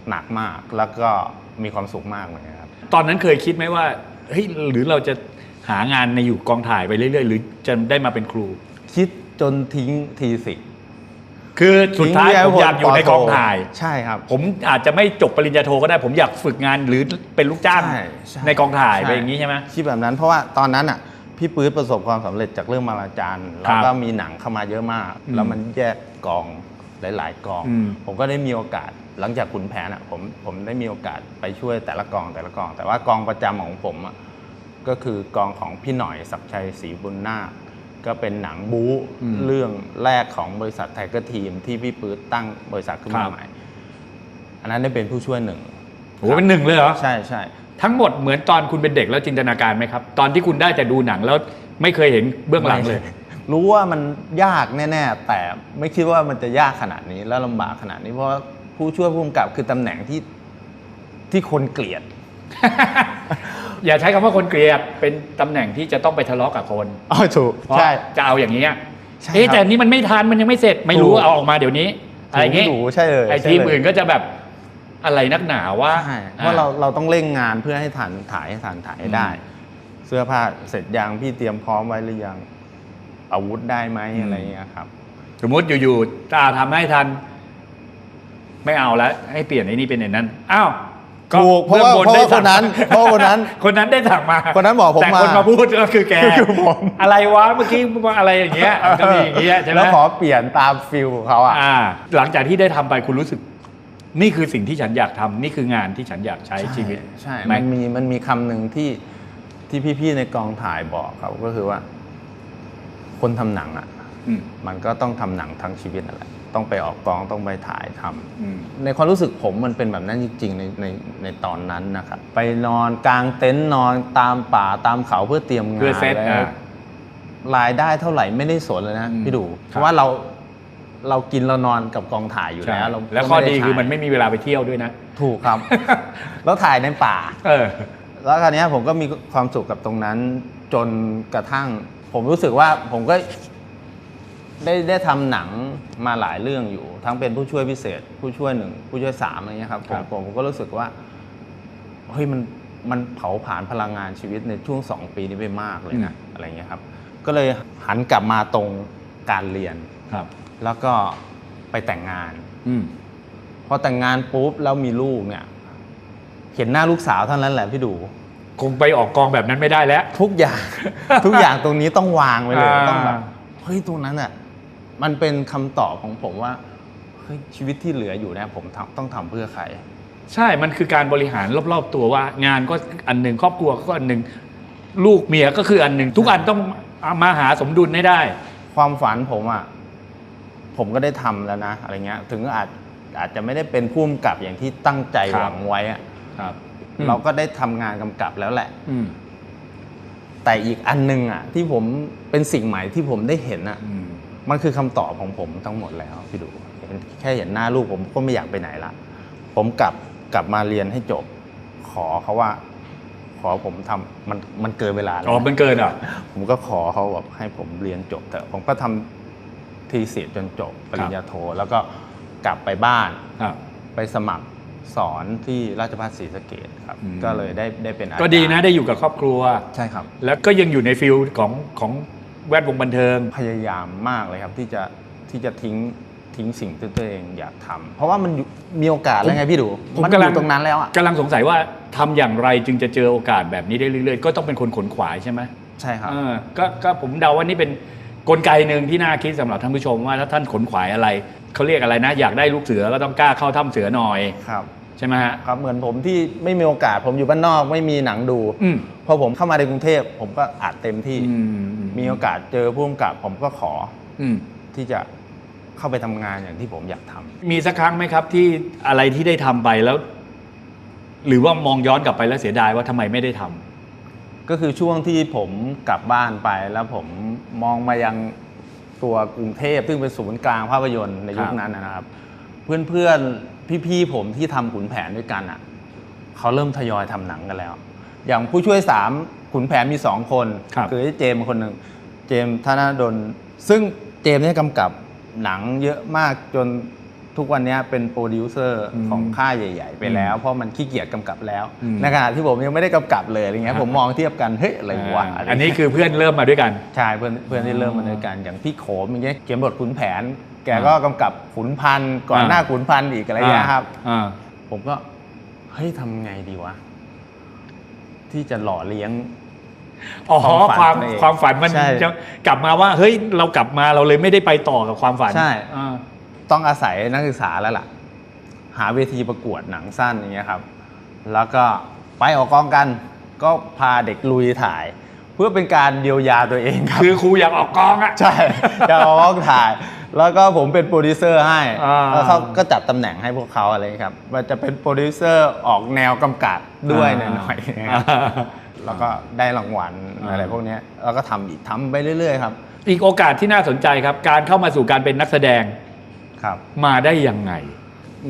Speaker 2: หนักมากแล้วก็ มีความสุขมากเลยครับ
Speaker 1: ตอนนั้นเคยคิดไหมว่าเฮ้ยหรือเราจะหางานในอยู่กองถ่ายไปเรื่อยๆ หรือจะได้มาเป็นครู
Speaker 2: คิดจนทิ้งทีสิ
Speaker 1: คือสุดท้าย
Speaker 2: ทิ้ง
Speaker 1: ผมอยากอยู่ในกองถ่าย
Speaker 2: ใช่ครับ
Speaker 1: ผมอาจจะไม่จบปริญญาโทก็ได้ ผมอยากฝึกงานหรือเป็นลูกจ้าง
Speaker 2: ใช่ใช่
Speaker 1: ในกองถ่าย
Speaker 2: ใช่
Speaker 1: ไปอย่างนี้ใช่ไหม
Speaker 2: คิดแบบนั้นเพราะว่าตอนนั้นอะพี่ปื๊ดประสบความสำเร็จจากเรื่องมาลาจารย์
Speaker 1: ครั
Speaker 2: แล้ว
Speaker 1: บ
Speaker 2: ก็มีหนังเข้ามาเยอะมาก
Speaker 1: อืม
Speaker 2: แล้วมันแยกกองหลาย ๆ กอง
Speaker 1: อืม
Speaker 2: ผมก็ได้มีโอกาส หลังจากขุนแผนอะผมผมได้มีโอกาสไปช่วยแต่ละกองแต่ละกอง แต่ว่ากองประจำของผมอะก็คือกองของพี่หน่อยศักดิ์ชัยศรีบุญนาคก็เป็นหนังบู๊
Speaker 1: อืม
Speaker 2: เรื่องแรกของบริษัทไทเกอร์ทีมที่พี่ปื๊ดตั้งบริษัทขึ้น
Speaker 1: ครั
Speaker 2: มา
Speaker 1: บ
Speaker 2: ใหม่ อันนั้นได้เป็นผู้ช่วยหนึ่ง
Speaker 1: โอ้โหเป็นหนึ่งเลยเหรอ
Speaker 2: ใช่ใช่
Speaker 1: ทั้งหมดเหมือนตอนคุณเป็นเด็กแล้วจินตนาการไหมครับ ตอนที่คุณได้แต่ดูหนังแล้วไม่เคยเห็นเบื้องหลังเลย
Speaker 2: รู้ว่ามันยากแน่ ๆ แต่ไม่คิดว่ามันจะยากขนาดนี้แล้วลำบากขนาดนี้เพราะว่า ผู้ช่วยผู้กำกับคือตำแหน่งที่ที่คนเกลียด
Speaker 1: อย่าใช้คำว่าคนเกลียดเป็นตำแหน่งที่จะต้องไปทะเลาะกับคน
Speaker 2: อ๋อถูก
Speaker 1: เพราะ
Speaker 2: ใช่
Speaker 1: จะเอาอย่างนี้ย
Speaker 2: ใช่
Speaker 1: เอ๊ะ
Speaker 2: ครับ
Speaker 1: แต่นี่มันไม่ทันมันยังไม่เสร็จไม่รู้
Speaker 2: ถูก
Speaker 1: เอาออกมาเดี๋ยวนี้อะไรอย่างงี้
Speaker 2: ถูใช่เลย
Speaker 1: ไอ้
Speaker 2: ใช่
Speaker 1: ทีม
Speaker 2: เลย
Speaker 1: อื่นก็จะแบบอะไรนักหนาว่า
Speaker 2: ใช่เพราะเราเราต้องเร่งงานเพื่อให้ทันถ่ายให้ทันถ่ายให้ได้ เสื้อผ้าเสร็จยังพี่เตรียมพร้อมไว้หรือยังอาวุธได้ไหมอะไรเงี้ยครับ
Speaker 1: สมมติอยู่ๆตาทำให้ทัน ไม่เอาแล้วให้เปลี่ยนไอ้นี่เป็นไอ้นั้นอ้าวก็
Speaker 2: ถูกเพราะว่า
Speaker 1: บื้องบ
Speaker 2: เพราะว่า
Speaker 1: ได้
Speaker 2: คนนั้นเพราะว่าคนนั้น
Speaker 1: คนนั้นได้สั่งมา
Speaker 2: คนนั้นบอกผม
Speaker 1: แต่คน
Speaker 2: มา
Speaker 1: มาพูดก็คือแก
Speaker 2: คือผม
Speaker 1: อะไรวะเมื่อกี้อะไรอย่างเงี้ยก็มีอย่างเงี้ยใช่ไหม
Speaker 2: แล้วขอเปลี่ยนตามฟิลของเขาอะ
Speaker 1: อ่าหลังจากที่ได้ทำไปคุณรู้สึก นี่คือสิ่งที่ฉันอยากทำนี่คืองานที่ฉันอยากใช้ชีวิต
Speaker 2: ใช่
Speaker 1: ไหม
Speaker 2: มันมีมันมีคำหนึ่งที่ที่พี่ๆในกองถ่ายบอกครับก็คือว่า คนทำหนังอะ
Speaker 1: อืม
Speaker 2: มันก็ต้องทำหนังทั้งชีวิตนั่นแหละ ต้องไปออกกองต้องไปถ่ายทำ
Speaker 1: อืม
Speaker 2: ในความรู้สึกผมมันเป็นแบบนั้นจริงๆในในในตอนนั้นนะครับไปนอนกลางเต็นท์นอนตามป่าตามเขาเพื่อเตรียมงาน
Speaker 1: เพื่อเซต
Speaker 2: แล้ว
Speaker 1: อะ
Speaker 2: รายได้เท่าไหร่ไม่ได้สนเลยนะ
Speaker 1: อืม
Speaker 2: พี่ดู
Speaker 1: ครับ
Speaker 2: เพราะว่าเราเรากินเรานอนกับกองถ่ายอยู่
Speaker 1: ใช่
Speaker 2: แล้วเรา
Speaker 1: แล้วข้อดี
Speaker 2: ไไคื
Speaker 1: อมันไม่มีเวลาไปเที่ยวด้วยนะ
Speaker 2: ถูกครับ แล้วถ่ายในป่า
Speaker 1: เออ
Speaker 2: แล้วคราวเนี้ยผมก็มีความสุขกับตรงนั้น จนกระทั่ง ผมรู้สึกว่าผมก็ ได้ได้ทำหนังมาหลายเรื่องอยู่ ทั้งเป็นผู้ช่วยพิเศษ ผู้ช่วยหนึ่งผู้ช่วยสามอะไรเงี้ยครับผม
Speaker 1: ครับ
Speaker 2: ผมผมก็รู้สึกว่าเฮ้ยมันมันเผาผลาญพลังงานชีวิตในช่วงสองปีนี้ไปมากเลยนะอะไรเงี้ยครับ ก็เลยหันกลับมาตรงการเรียน
Speaker 1: ครับ
Speaker 2: แล้วก็ไปแต่งงาน
Speaker 1: อืม
Speaker 2: พอแต่งงานปุ๊บแล้วมีลูกเนี่ย เห็นหน้าลูกสาวเท่านั้นแหละพี่ดู
Speaker 1: คงไปออกกองแบบนั้นไม่ได้แล้ว
Speaker 2: ทุกอย่าง ทุกอย่างตรงนี้ต้องวางไว้เลย
Speaker 1: อ่า
Speaker 2: ต้องแบบเฮ้ยตรงนั้นอะ มันเป็นคำตอบของผมว่าเฮ้ยชีวิตที่เหลืออยู่เนี่ยผมทำต้องทำเพื่อใคร
Speaker 1: ใช่ มันคือการบริหารรอบๆ ตัวว่า งานก็อันหนึ่งครอบครัวก็อันหนึ่งลูกเมียก็คืออันหนึ่งทุกอันต้องมาหาสมดุลให้ได้
Speaker 2: ความฝันผมอะผมก็ได้ทำแล้วนะอะไรเงี้ย ถึงอาจอาจจะไม่ได้เป็นผู้กำกับอย่างที่ตั้งใจ
Speaker 1: ครับ
Speaker 2: หวังไว้อะ
Speaker 1: ครับ
Speaker 2: เราก็ได้ทำงานกำกับแล้วแหละ
Speaker 1: อืม
Speaker 2: แต่อีกอันหนึงอะ ที่ผมเป็นสิ่งใหม่ที่ผมได้เห็นอะ
Speaker 1: อื ม
Speaker 2: มันคือคำตอบของผมทั้งหมดแล้วพี่ดูเห็นแค่เห็นหน้าลูกผมก็ไม่อยากไปไหนละ ผมกลับกลับมาเรียนให้จบ ขอเขาว่า ขอผมทำมันมันเกินเวลาแล้
Speaker 1: อ๋อ
Speaker 2: ว
Speaker 1: มันเกินเหรอะ
Speaker 2: ผมก็ขอเขาแบบให้ผมเรียนจบเถอะผมก็ทำทีสิทธ์จนจบปริญญาโท แล้วก็กลับไปบ้าน
Speaker 1: ครับ
Speaker 2: ไปสมัครสอนที่ราชภัฏศรีสะเกดครับ
Speaker 1: อืม
Speaker 2: ก็เลยได้ได้เป็นอาจารย์
Speaker 1: ก็ดีนะได้อยู่กับครอบครัว
Speaker 2: ใช่ครับ
Speaker 1: แล้วก็ยังอยู่ในฟิลของของ แวดวงบันเทิง
Speaker 2: พยายามมากเลยครับที่จะที่จะทิ้งทิ้งสิ่งที่ตัวเองอยากทำเพราะว่ามันอยู่มีโอกาสแล้วไงพี่ดู
Speaker 1: ผม
Speaker 2: มัน
Speaker 1: กำ
Speaker 2: อ
Speaker 1: ลัง
Speaker 2: ยู่ตรงนั้นแล้วอะ
Speaker 1: กำลังสงสัยว่าทำอย่างไรจึงจะเจอโอกาสแบบนี้ได้เรื่อยๆ ก็ต้องเป็นคนขนขวายใช่ไหม
Speaker 2: ใช่ครับ
Speaker 1: เออก็ก็ผมเดาว่านี่เป็นกลไกหนึ่งที่น่าคิดสำหรับท่านผู้ชมว่าถ้าท่านขนขวายอะไรเขาเรียกอะไรนะ อยากได้ลูกเสือก็ต้องกล้าเข้าถ้ำเสือหน่อย
Speaker 2: ครับ
Speaker 1: ใช่ไหมฮะ
Speaker 2: ครับเหมือนผมที่ไม่มีโอกาส ผมอยู่บ้านนอกไม่มีหนังดู
Speaker 1: อืม
Speaker 2: พอผมเข้ามาในกรุงเทพผมก็อัดเต็มที่
Speaker 1: อืม
Speaker 2: มีโอกาสเจอผู้กำกับผมก็ขอ
Speaker 1: อืม
Speaker 2: ที่จะเข้าไปทำงานอย่างที่ผมอยากทำ
Speaker 1: มีสักครั้งไหมครับที่อะไรที่ได้ทำไปแล้ว หรือว่ามองย้อนกลับไปแล้วเสียดายว่าทำไมไม่ได้ทำ
Speaker 2: ก็คือช่วงที่ผมกลับบ้านไปแล้วผมมองมายังตัวกรุงเทพซึ่งเป็นศูนย์กลางภาพยนตร์ในยุค
Speaker 1: ครับ
Speaker 2: นั้นนะครับ เพื่อนๆ พี่ๆผมที่ทำขุนแผนด้วยกันอะเขาเริ่มทยอยทำหนังกันแล้ว อย่างผู้ช่วยสามขุนแผนมีสองคน
Speaker 1: ครับ
Speaker 2: อเจมส์คนหนึ่งเจมส์ธนดลซึ่งเจมส์เนี่ยกำกับหนังเยอะมากจน ทุกวันเนี้ยเป็นโปรดิวเซอร์ของค่ายใหญ่ ๆ ไปแล้ว เพราะมันขี้เกียจกำกับแล้ว
Speaker 1: อืม
Speaker 2: ในขณะที่ผมยังไม่ได้กำกับเลยอะไรเงี้ยผมมองเทียบกันเฮ้ยอะไรวะะไรเงี้ย
Speaker 1: อันนี้คือเพื่อนเริ่มมาด้วยกัน
Speaker 2: ใช่เพื่อนเพื่อนที่เริ่มมาด้วยกันอย่างพี่โขมอย่างเงี้ยเขียนบทขุนแผน แกก็กำกับขุนพันธ์ก่อน
Speaker 1: อ่า
Speaker 2: หน้าขุนพันธ์อีกอะไรเงี้ยครับ
Speaker 1: อ่า
Speaker 2: ผมก็เฮ้ยทำไงดีวะที่จะหล่อเลี้ยง
Speaker 1: อ๋อ
Speaker 2: ความฝัน
Speaker 1: ความ
Speaker 2: ตัวเอง
Speaker 1: ความฝันมัน
Speaker 2: ใช่
Speaker 1: จะกลับมาว่า เฮ้ยเรากลับมาเราเลยไม่ได้ไปต่อกับความฝัน
Speaker 2: ใช่
Speaker 1: อ่า
Speaker 2: ต้องอาศัยนักศึกษาแล้วล่ะ หาเวทีประกวดหนังสั้นอย่างเงี้ยครับ แล้วก็ไปออกกองกันก็พาเด็กลุยถ่าย เพื่อเป็นการเยียวยาตัวเองครับ
Speaker 1: คือครูอยากออกกองอะ
Speaker 2: ใช่จะเอาห้องถ่าย แล้วก็ผมเป็นโปรดิวเซอร์ให้
Speaker 1: อ่า
Speaker 2: แล้วเขาก็จัดตำแหน่งให้พวกเขาอะไรครับมันจะเป็นโปรดิวเซอร์ออกแนวกำกับด้วยหน่อยๆนะครับแล้วก็ได้รางวัล
Speaker 1: อ่า
Speaker 2: อะไรพวกเนี้ยแล้วก็ทำอีกทำไปเรื่อยๆครับ
Speaker 1: อีกโอกาสที่น่าสนใจครับ การเข้ามาสู่การเป็นนักแสดง
Speaker 2: ครับ
Speaker 1: มาได้ยังไง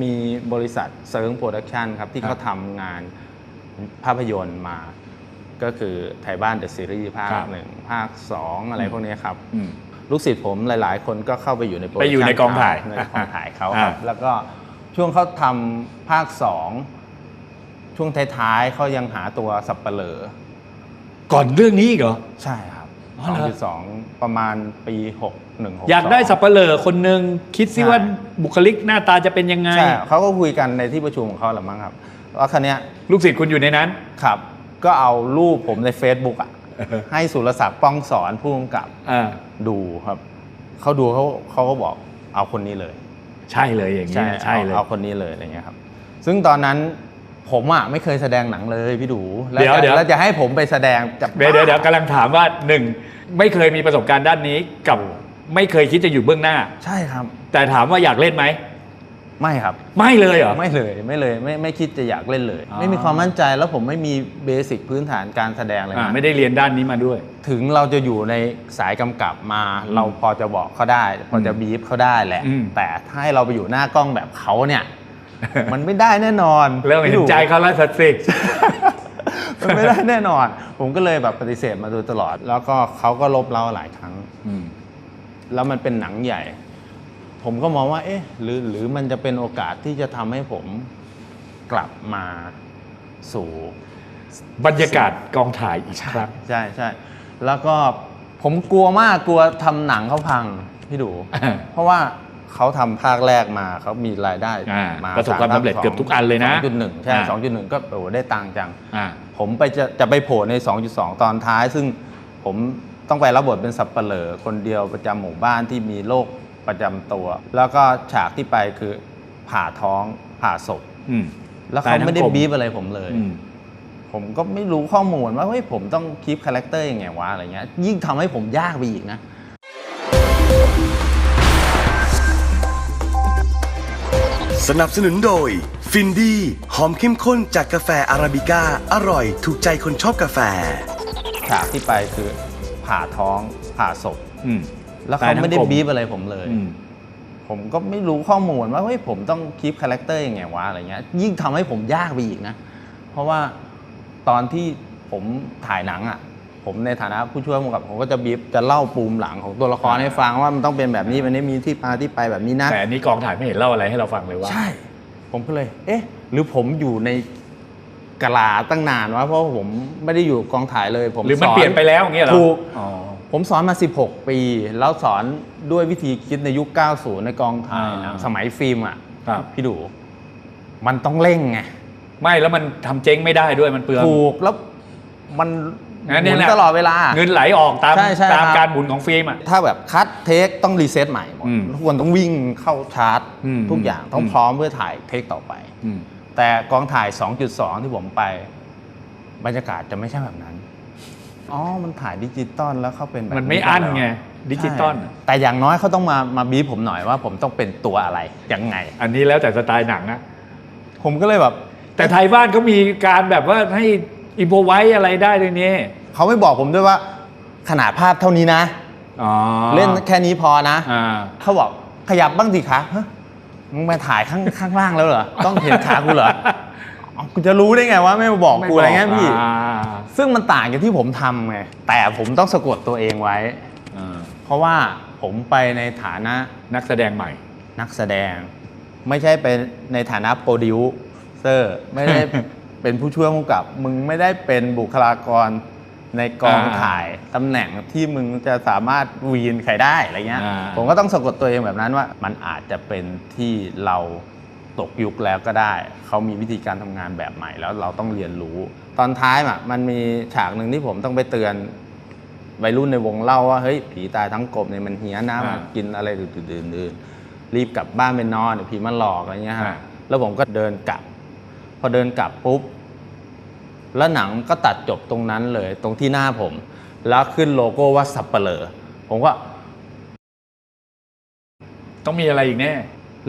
Speaker 2: มีบริษัทเซิร์งโปรดักชันครับ ที่
Speaker 1: ครับ
Speaker 2: เขาทำงานภาพยนตร์มา ก็คือไทยบ้านเดอะซีรีส์ภาค
Speaker 1: ครับ
Speaker 2: หนึ่งภาคสองอะไรพวกเนี้ยครับ
Speaker 1: อืม
Speaker 2: ลูกศิษย์ผมหลาย ๆ คนก็เข้าไปอยู่ในโปรดัก
Speaker 1: ไป
Speaker 2: ชั่
Speaker 1: อยู่ในกองถ่าย
Speaker 2: ในกองถ่ายเขาค
Speaker 1: อ่า
Speaker 2: รับแล้วก็ช่วงเขาทำภาคสองช่วงท้าย ๆเขายังหาตัวสับเปลอ
Speaker 1: ก่อนเรื่องนี้อีกเหรอ
Speaker 2: ใช่ครับ
Speaker 1: อ๋อ
Speaker 2: สอง
Speaker 1: เหรอ
Speaker 2: จุดสองประมาณปีหกหนึ่งหก
Speaker 1: อยากได้สับเปลอคนหนึ่งคิดซิ
Speaker 2: ใช่
Speaker 1: ว่าบุคลิกหน้าตาจะเป็นยังไง
Speaker 2: ใช่เขาก็คุยกันในที่ประชุมของเขาแหละมั้งครับแล้วคันนี้ย
Speaker 1: ลูกศิษย์คุณอยู่ในนั้น
Speaker 2: ครับก็เอารูปผมใน Facebook อะให้สุรศักดิ์ป้องสอนผู้กำกับ
Speaker 1: อ่า
Speaker 2: ดูครับเขาดูเขาเขาก็บอกเอาคนนี้เลย
Speaker 1: ใช่เลยอย่างนี้นะใช่เลย
Speaker 2: เอาเอาคนนี้เลยอะไรเงี้ยครับ ซึ่งตอนนั้นผมอะไม่เคยแสดงหนังเลยพี่ดู แล้
Speaker 1: เดี๋ยว
Speaker 2: จะ
Speaker 1: เดี๋ยว
Speaker 2: แล้วจะให้ผมไปแสดงจะ
Speaker 1: เดี๋ยวเดี๋ยวเดี๋ยวกำลังถามว่าหนึ่ง ไม่เคยมีประสบการณ์ด้านนี้กับไม่เคยคิดจะอยู่เบื้องหน้า
Speaker 2: ใช่ครับ
Speaker 1: แต่ถามว่าอยากเล่นไหม
Speaker 2: ไม่ครับ
Speaker 1: ไม่เลยเหรอ
Speaker 2: ไม่เลยไม่เลยไม่ไม่คิดจะอยากเล่นเลย
Speaker 1: อ๋อ
Speaker 2: ไม่มีความมั่นใจแล้วผมไม่มีเบสิกพื้นฐานการแสดงเลย
Speaker 1: อ่า
Speaker 2: นะ
Speaker 1: ไม่ได้เรียนด้านนี้มาด้วย
Speaker 2: ถึงเราจะอยู่ในสายกำกับมา
Speaker 1: อืม
Speaker 2: เราพอจะบอกเขาได้ พอจะบีฟเขาได้แหละ
Speaker 1: อืม
Speaker 2: แต่ถ้าให้เราไปอยู่หน้ากล้องแบบเขาเนี่ย มันไม่ได้แน่นอน
Speaker 1: เริ่มเห็นใจเขาแล้วสัตว์สิ
Speaker 2: มันไม่ได้แน่นอน ผมก็เลยแบบปฏิเสธมาโดยตลอด แล้วก็เขาก็ลบเราหลายครั้ง
Speaker 1: อืม
Speaker 2: แล้วมันเป็นหนังใหญ่ ผมก็มองว่า เอ๊ะ หรือหรือมันจะเป็นโอกาสที่จะทำให้ผมกลับมาสู่
Speaker 1: บรรยากาศกองถ่ายอีกครั้ง
Speaker 2: ใช่ใช่แล้วก็ผมกลัวมากกลัวทำหนังเขาพังพี่ดู
Speaker 1: อ่า
Speaker 2: เพราะว่า เขาทำภาคแรกมาเขามีรายได้
Speaker 1: อ่า
Speaker 2: มา
Speaker 1: ประสบความสำเร็จเกือบทุกอันเลยนะ
Speaker 2: สองจุดหนึ่งใช่
Speaker 1: อ่า
Speaker 2: สองจุดหนึ่งก็โอ้โหได้ตังค์จัง
Speaker 1: อ่า
Speaker 2: ผมไปจะจะไปโผล่ใน 2.2 ตอนท้าย ซึ่งผมต้องไปรับบทเป็นสับเปลอคนเดียวประจำหมู่บ้านที่มีโรคประจำตัว แล้วก็ฉากที่ไปคือผ่าท้องผ่าศพ
Speaker 1: อืม
Speaker 2: แล้วเขาไม่ได้
Speaker 1: ตายทั้งกลม
Speaker 2: บีบอะไรผมเลย
Speaker 1: อืม
Speaker 2: ผมก็ไม่รู้ข้อมูลว่าเฮ้ยผมต้องคีปคาแรคเตอร์ยังไงวะอะไรเงี้ยยิ่งทำให้ผมยากไปอีกนะ
Speaker 3: สนับสนุนโดย ฟินดีหอมเข้มข้นจากกาแฟอาราบิก้า อร่อยถูกใจคนชอบกาแฟ
Speaker 2: ฉากที่ไปคือผ่าท้องผ่าศพ
Speaker 1: อืม
Speaker 2: แล้วเขาไม่ได้
Speaker 1: ตายทั้งกลม
Speaker 2: บีบอะไรผมเลย
Speaker 1: อืม
Speaker 2: ผมก็ไม่รู้ข้อมูลว่าเฮ้ยผมต้องคีปคาแรคเตอร์ยังไงวะอะไรเงี้ย ยิ่งทำให้ผมยากไปอีกนะ เพราะว่าตอนที่ผมถ่ายหนังอะ ผมในฐานะผู้ช่วยผู้กำกับผมก็จะบีบจะเล่าปูมหลังของตัวละครให้ฟังว่ามันต้องเป็นแบบนี้มันนี้มีที่มาที่ไปแบบนี้นะ
Speaker 1: แต่อันนี้กองถ่ายไม่เห็นเล่าอะไรให้เราฟังเลยว่า
Speaker 2: ใช่ผผมก็เลย เอ๊ะ หรือผมอยู่ในกะลาตั้งนานวะเพราะผมไม่ได้อยู่กองถ่ายเลย ผม
Speaker 1: หรือมัน
Speaker 2: ส
Speaker 1: เปลี่ยนไปแล้วอย่างเงี้ยเหรอ
Speaker 2: ถูก
Speaker 1: อ๋อ
Speaker 2: ผมสอนมา 16 ปี แล้วสอนด้วยวิธีคิดในยุค 90 ในกองถ่ายหนัง
Speaker 1: อ่า
Speaker 2: สมัยฟิล์มอะ
Speaker 1: ครับ
Speaker 2: พี่ดู มันต้องเร่งไง
Speaker 1: ไม่แล้วมันทำเจ๊งไม่ได้ด้วยมันเปลือง
Speaker 2: ถูกแล้วมัน ห
Speaker 1: งั้นเนี่
Speaker 2: มุ
Speaker 1: ย
Speaker 2: น
Speaker 1: แหละ
Speaker 2: ตลอดเวลา
Speaker 1: เงินไหลออกตาม
Speaker 2: ใช่ใช่
Speaker 1: ตาม
Speaker 2: ครับ
Speaker 1: การหมุนของฟิล์มอะ
Speaker 2: ถ้าแบบคัดเทคต้องรีเซ็ตใหม่หมด
Speaker 1: อืม
Speaker 2: ทุกคนต้องวิ่งเข้าชาร์จ
Speaker 1: อืม
Speaker 2: ทุกอย่างต้อง
Speaker 1: อืม
Speaker 2: พร้อมเพื่อถ่ายเทคต่อไป
Speaker 1: อืม
Speaker 2: แต่กองถ่าย 2.2 ที่ผมไป บรรยากาศจะไม่ใช่แบบนั้น อ๋อ มันถ่ายดิจิตอลแล้วเขาเป็นแบบ
Speaker 1: มันไม่อั้นไง
Speaker 2: ใช่
Speaker 1: ดิจิตอล
Speaker 2: แต่อย่างน้อยเขาต้องมามาบีบผมหน่อยว่าผมต้องเป็นตัวอะไร ยังไง
Speaker 1: อันนี้แล้วแต่สไตล์หนังนะ
Speaker 2: ผมก็เลยแบบ
Speaker 1: แต่ไทยบ้านเขามีการแบบว่าให้ อิมโพไว้อะไรได้เลยนี่
Speaker 2: เขาไม่บอกผมด้วยว่า ขนาดภาพเท่านี้นะ
Speaker 1: อ๋อ
Speaker 2: เล่นแค่นี้พอนะ
Speaker 1: อ่า
Speaker 2: เขาบอกขยับบ้างสิคะฮะมึงมาถ่ายข้างข้างล่างแล้วเหรอต้องเห็นขากูเหรออ๋อกูจะรู้ได้ไงว่าไม่มาบอกกูอะไรเงี้ยพี่
Speaker 1: อ่า
Speaker 2: ซึ่งมันต่างจากที่ผมทำไงแต่ผมต้องสะกดตัวเองไว้
Speaker 1: อ่า
Speaker 2: เพราะว่าผมไปในฐานะ
Speaker 1: นักแสดงใหม่
Speaker 2: นักแสดง ไม่ใช่เป็นในฐานะโปรดิวเซอร์ไม่ได้ เป็นผู้ช่วยผู้กำกับ มึงไม่ได้เป็นบุคลากรในกอง
Speaker 1: อ่า
Speaker 2: ถ่ายตำแหน่งที่มึงจะสามารถวีนใครได้อะไรเงี้ย
Speaker 1: อ่า
Speaker 2: ผมก็ต้องสะกดตัวเองแบบนั้นว่า มันอาจจะเป็นที่เราตกยุคแล้วก็ได้ เขามีวิธีการทำงานแบบใหม่แล้วเราต้องเรียนรู้ ตอนท้ายอะมันมีฉากหนึ่งที่ผมต้องไปเตือน วัยรุ่นในวงเล่าว่าเฮ้ยผีตายทั้งกลมเนี่ยมันเฮี้ยนนะมากินอะไรดื่นๆรีบกลับบ้านไปนอนเดี๋ยวผีมันหลอกอะไรเงี้ยฮะ
Speaker 1: อ่า
Speaker 2: แล้วผมก็เดินกลับ พอเดินกลับปุ๊บ แล้วหนังก็ตัดจบตรงนั้นเลยตรงที่หน้าผม แล้วขึ้นโลโก้ว่าสับเปลอผมก็
Speaker 1: ต้องมีอะไรอีกแน่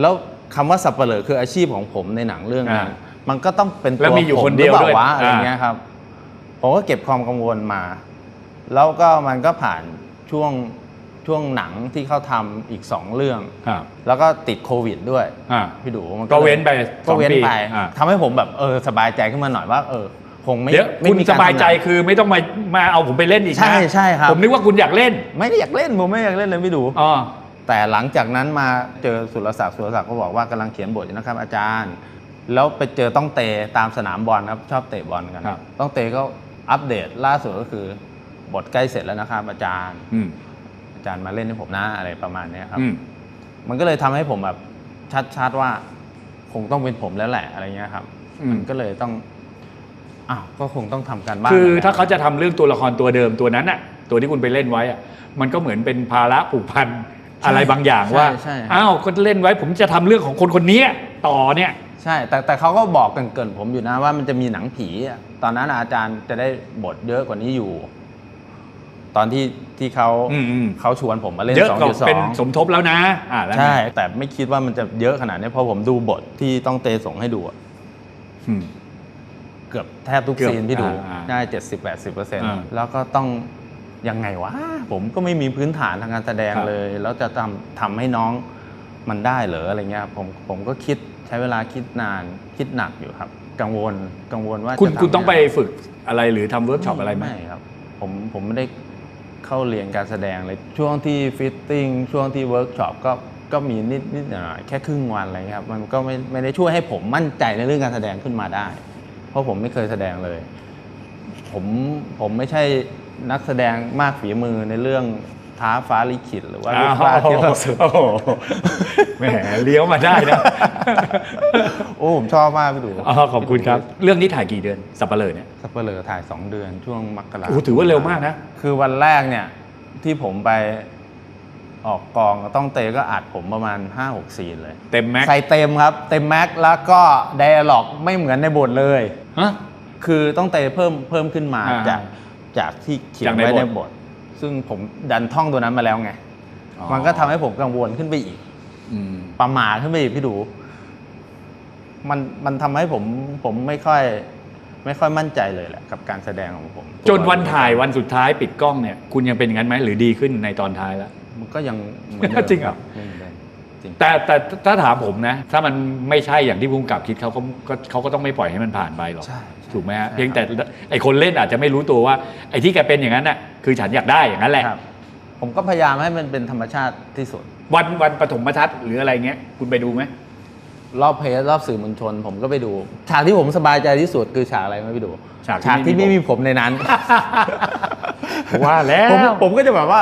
Speaker 2: แล้วคำว่าสับเปลอคืออาชีพของผมในหนังเรื่องนั้น
Speaker 1: อ่า
Speaker 2: มันก็ต้องเป็น
Speaker 1: แล้ว
Speaker 2: ตัว
Speaker 1: มีอยู่
Speaker 2: ผ
Speaker 1: คนเดียว
Speaker 2: หรือ
Speaker 1: ด้วย
Speaker 2: ปล่าวะอะไร
Speaker 1: อ่า
Speaker 2: เงี้ยครับ ผมก็เก็บความกังวลมา แล้วก็มันก็ผ่านช่วงช่วงหนังที่เขาทำอีกสองเรื่อง
Speaker 1: ครับ
Speaker 2: แล้วก็ติดโควิดด้วย
Speaker 1: อ่า
Speaker 2: พี่ดูมัน
Speaker 1: ก็เว้นไป
Speaker 2: ก็เว้น
Speaker 1: สองปี
Speaker 2: ไป
Speaker 1: อ่า
Speaker 2: ทำให้ผมแบบเออสบายใจขึ้นมาหน่อยว่า เออ คงไม่
Speaker 1: เดี๋ยว
Speaker 2: ไม่
Speaker 1: คุณ
Speaker 2: มี
Speaker 1: ส
Speaker 2: กร
Speaker 1: บายใจ
Speaker 2: ทำงน
Speaker 1: คือไม่ต้องมามาเอาผมไปเล่นอีกนะ
Speaker 2: ใช่ใช่ครับ
Speaker 1: ผมนึกว่าคุณอยากเล่น
Speaker 2: ไม่ได้อยากเล่นผมไม่อยากเล่นเลยพี่ดู
Speaker 1: อ๋อ
Speaker 2: แต่หลังจากนั้นมาเจอสุรศักดิ์สุรศักดิ์ก็บอกว่ากำลังเขียนบทอยู่นะครับ อาจารย์ แล้วไปเจอต้องเตะตามสนามบอลครับชอบเตะบอลกัน
Speaker 1: ครับ
Speaker 2: ต้องเตะก็อัปเดตล่าสุดก็คือบทใกล้เสร็จแล้วนะครับ อาจารย์
Speaker 1: อืม
Speaker 2: อาจารย์มาเล่นให้ผมนะอะไรประมาณเนี้ยครับ
Speaker 1: อืม
Speaker 2: มันก็เลยทำให้ผมแบบชัดๆว่า คงต้องเป็นผมแล้วแหละอะไรเงี้ยครับ
Speaker 1: อืม
Speaker 2: มันก็เลยต้อง อ้าวก็คงต้องทำการบ้าน
Speaker 1: คือ
Speaker 2: นั่นแหละ
Speaker 1: ถ้าเขาจะทำเรื่องตัวละครตัวเดิมตัวนั้นอะตัวที่คุณไปเล่นไว้อะมันก็เหมือนเป็นภาระผูกพันอะไรบางอย่างว่า
Speaker 2: ใช่ใช่
Speaker 1: อ้าวก็เล่นไว้ ผมจะทำเรื่องของคนคนนี้ต่อเนี่ย
Speaker 2: ใช่ แต่แต่เขาก็บอกเกรินๆผมอยู่นะว่ามันจะมีหนังผีอะตอนนั้นอาจารย์จะได้บทเยอะกว่านี้อยู่ ตอนที่ที่เขา
Speaker 1: อืมอืม
Speaker 2: เขาชวนผมมาเล่น
Speaker 1: เยอะ
Speaker 2: สอง
Speaker 1: กว่า
Speaker 2: จุดสอ
Speaker 1: เป็น
Speaker 2: ง
Speaker 1: สมทบแล้วนะอ่าแล้วไง
Speaker 2: ใช่ แต่ไม่คิดว่ามันจะเยอะขนาดนี้เพราะผมดูบทที่ต้องเตส่งให้ดูอะ
Speaker 1: อืม
Speaker 2: เกือบแทบทุก
Speaker 1: เกือบ
Speaker 2: ซีนที่ดู
Speaker 1: อ่า
Speaker 2: ได้เจ็ดสิบแปดสิบเปอร์เซ็นต์
Speaker 1: อ่า
Speaker 2: แล้วก็ต้องยังไงวะผมก็ไม่มีพื้นฐานทางการแสดง
Speaker 1: ครับ
Speaker 2: เลย แล้วจะทำทำให้น้องมันได้เหรออะไรเงี้ยผมผมก็คิดใช้เวลาคิดนานคิดหนักอยู่ครับ กังวลกังวลว่า
Speaker 1: คุณ
Speaker 2: จะทำ
Speaker 1: คุณต้องไป
Speaker 2: ม่ด้
Speaker 1: ฝึกอะไรหรือทำเวิร์กช็อปอะไรไหม
Speaker 2: ไม่ครับ ผมผมไม่ได้เข้าเรียนการแสดงเลยช่วงที่ฟิตติ้งช่วงที่เวิร์กช็อปก็ก็มีนิดนิดหน่อยๆแค่ครึ่งวันอะไรเงี้ยครับมันก็ไม่ไม่ได้ช่วยให้ผมมั่นใจในเรื่องการแสดงขึ้นมาได้เพ ราะผมไม่เคยแสดงเลย ผมผมไม่ใช่นักแสดงมากฝีมือในเรื่องท้าฟ้าลิขิตหรือว่าลูกฟ้าที่เราสุด
Speaker 1: โอ้โหแหมเลี้ยวมาได้นะ
Speaker 2: โอ้ผมชอบมากพี่ดู
Speaker 1: อ๋อขอบคุณครับ เรื่องนี้ถ่ายกี่เดือนสับเปลือเนี่ย
Speaker 2: สับเปลือถ่าย 2 เดือนช่วงมกรา
Speaker 1: โอ้โหถือว่าเร็วมากนะ
Speaker 2: คือวันแรกเนี่ย ที่ผมไปออกกองต้องเตก็อัดผมประมาณ 5-6ซีนเลย
Speaker 1: เต็มแม็กซ์
Speaker 2: ใส่เต็มครับ เต็มแม็กซ์แล้วก็ไดอะล็อกไม่เหมือนในบทเลย
Speaker 1: ฮะ
Speaker 2: คือต้องเตเพิ่มเพิ่มขึ้นมา
Speaker 1: อ่า
Speaker 2: จากจากที่เขีย
Speaker 1: จานกใน
Speaker 2: ไว้
Speaker 1: บท
Speaker 2: ในบท ซึ่งผมดันท่องตัวนั้นมาแล้วไง
Speaker 1: อ๋อ
Speaker 2: มันก็ทำให้ผมกังวลขึ้นไปอีก
Speaker 1: อืม
Speaker 2: ประมาทขึ้นไปอีกพี่ดู มันมันทำให้ผมผมไม่ค่อย ไม่ค่อยมั่นใจเลยแหละ กับการแสดงของผม
Speaker 1: จนวันถ่ายวันสุดท้ายปิดกล้องเนี่ย คุณยังเป็นอย่างนั้นไหมหรือดีขึ้นในตอนท้ายแล้ว
Speaker 2: มันก็ยังเหมือนเดิม
Speaker 1: จริงเหรอ
Speaker 2: คบยังเหมือนเดิมจ ริง
Speaker 1: แต่แต่ถ้าถามผมนะ ถ้ามันไม่ใช่อย่างที่ภูมิกับคิดเขาก็ก็เขาก็ต้องไม่ปล่อยให้มันผ่านไปหรอก
Speaker 2: ใช่
Speaker 1: ถูกไหมฮะ
Speaker 2: ใช่
Speaker 1: เพียงแต่ไอคนเล่นอาจจะไม่รู้ตัวว่าไอที่แกเป็นอย่างนั้นน่ะคือฉันอยากได้อย่างนั้นแหละ
Speaker 2: ครับ ผมก็พยายามให้มันเป็นธรรมชาติที่สุด
Speaker 1: วันวันปฐมทัศน์หรืออะไรเงี้ยคุณไปดูไหม
Speaker 2: รอบเพจรอบสื่อมวลชน ผมก็ไปดู ฉากที่ผมสบายใจที่สุดคือฉากอะไรไม่ไปดู
Speaker 1: ฉากที่
Speaker 2: ที่
Speaker 1: ไม่
Speaker 2: ไม่
Speaker 1: มี
Speaker 2: มีผมในนั้น
Speaker 1: ว่าแล้
Speaker 2: ผม
Speaker 1: ว
Speaker 2: ผมก็จะแบบว่า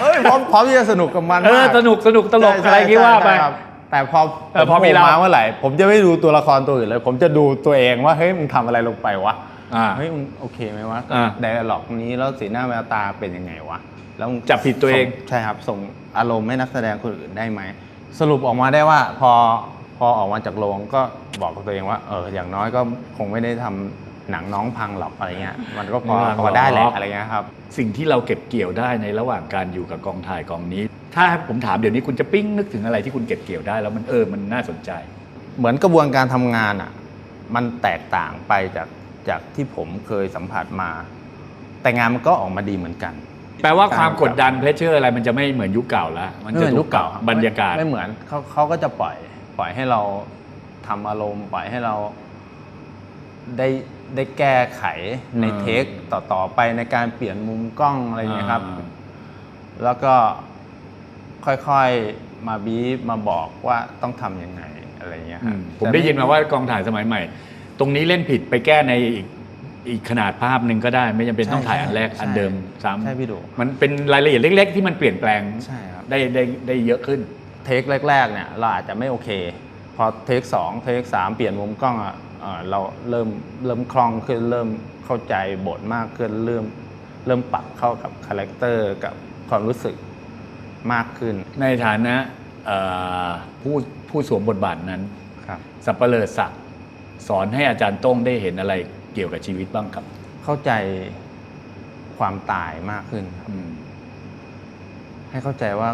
Speaker 2: เอ้ยพร้อมพร้อมที่จะสนุกกับมัน
Speaker 1: เออ
Speaker 2: มาก
Speaker 1: สนุกสนุกตลก
Speaker 2: ใช่
Speaker 1: อะไรที่ว่าไป
Speaker 2: ใช่ครับแต่พอ
Speaker 1: เออพอมีเรา
Speaker 2: ผมาเมื่อไหร่ ผมจะไม่ดูตัวละครตัวอื่นเลย ผมจะดูตัวเองว่าเฮ้ยมึงทำอะไรลงไปวะ
Speaker 1: อ่า
Speaker 2: เฮ้ยมึงโอเคไหมวะ
Speaker 1: อ่า
Speaker 2: ไดอะล็อกนี้แล้วสีหน้าแววตาเป็นยังไงวะแล้วมึง
Speaker 1: จับผิดตัวเอง
Speaker 2: ส่ใช่ครับ ส่งอารมณ์ให้นักแสดงคนอื่นได้ไหมสรุปออกมาได้ว่าพอพอออกมาจากโรงก็บอกกับตัวเองว่าเอออย่างน้อยก็คงไม่ได้ทำ หนังน้องพังหรอกอะไรเงี้ยมันก็พอ
Speaker 1: ไม่พังหรอก
Speaker 2: พอได้แหละอะไรเงี้ยครับ
Speaker 1: สิ่งที่เราเก็บเกี่ยวได้ในระหว่างการอยู่กับกองถ่ายกองนี้ ถ้าผมถามเดี๋ยวนี้คุณจะปิ้งนึกถึงอะไรที่คุณเก็บเกี่ยวได้แล้วมันเออมันน่าสนใจ
Speaker 2: เหมือนกระบวนการทำงานอะมันแตกต่างไปจากจากที่ผมเคยสัมผัสมา แต่งานมันก็ออกมาดีเหมือนกัน
Speaker 1: แปลว่าความกดดันเพรสเชอร์อะไรมันจะไม่เหมือนยุคเก่าแล้วมันจะ
Speaker 2: ไเหอ
Speaker 1: ยุคเก่า
Speaker 2: ครับ
Speaker 1: บรรยากาศ
Speaker 2: ไม่เหมือนเขาเขาก็จะปล่อย ปล่อยให้เราทำอารมณ์ปล่อยให้เราได้ ได้แก้ไขใน
Speaker 1: อืม
Speaker 2: เทคต่อต่อไปในการเปลี่ยนมุมกล้องอะไรอย่างเงี้ยครับ
Speaker 1: อ่า
Speaker 2: แล้วก็ค่อยๆมาบีบมาบอกว่าต้องทำยังไงอะไรอย่างเงี้ยค
Speaker 1: อื
Speaker 2: รับ
Speaker 1: มผม
Speaker 2: แต่
Speaker 1: ได้ยินมาว่ากองถ่ายสมัยใหม่ ตรงนี้เล่นผิดไปแก้ในอีกอีกขนาดภาพหนึ่งก็ได้ ไม่จำเป็นต้องถ่ายอันแรก
Speaker 2: ใช่
Speaker 1: อันเดิมซ้ำ
Speaker 2: ใช่พี่ดู
Speaker 1: มันเป็นรายละเอียดเล็ก ๆ ที่มันเปลี่ยนแปลง
Speaker 2: ใช่ครับ
Speaker 1: ได้ได้ได้เยอะขึ้น
Speaker 2: เทคแรก ๆ เนี่ยเราอาจจะไม่โอเค พอเทคสองเทคสามเปลี่ยนมุมกล้องอะ เอ่อเราเริ่มเริ่มคล่องขึ้นเริ่มเข้าใจบทมากขึ้นเริ่มเริ่มปรับเข้ากับคาแรคเตอร์กับความรู้สึกมากขึ้น
Speaker 1: ในฐานะเอ่อผู้ผู้สวมบทบาทนั้น
Speaker 2: ครับ
Speaker 1: สับเปลือศักดิ์สอนให้อาจารย์โต้งได้เห็นอะไรเกี่ยวกับชีวิตบ้างครับ
Speaker 2: เข้าใจความตายมากขึ้นครับ
Speaker 1: อืม
Speaker 2: ให้เข้าใจว่า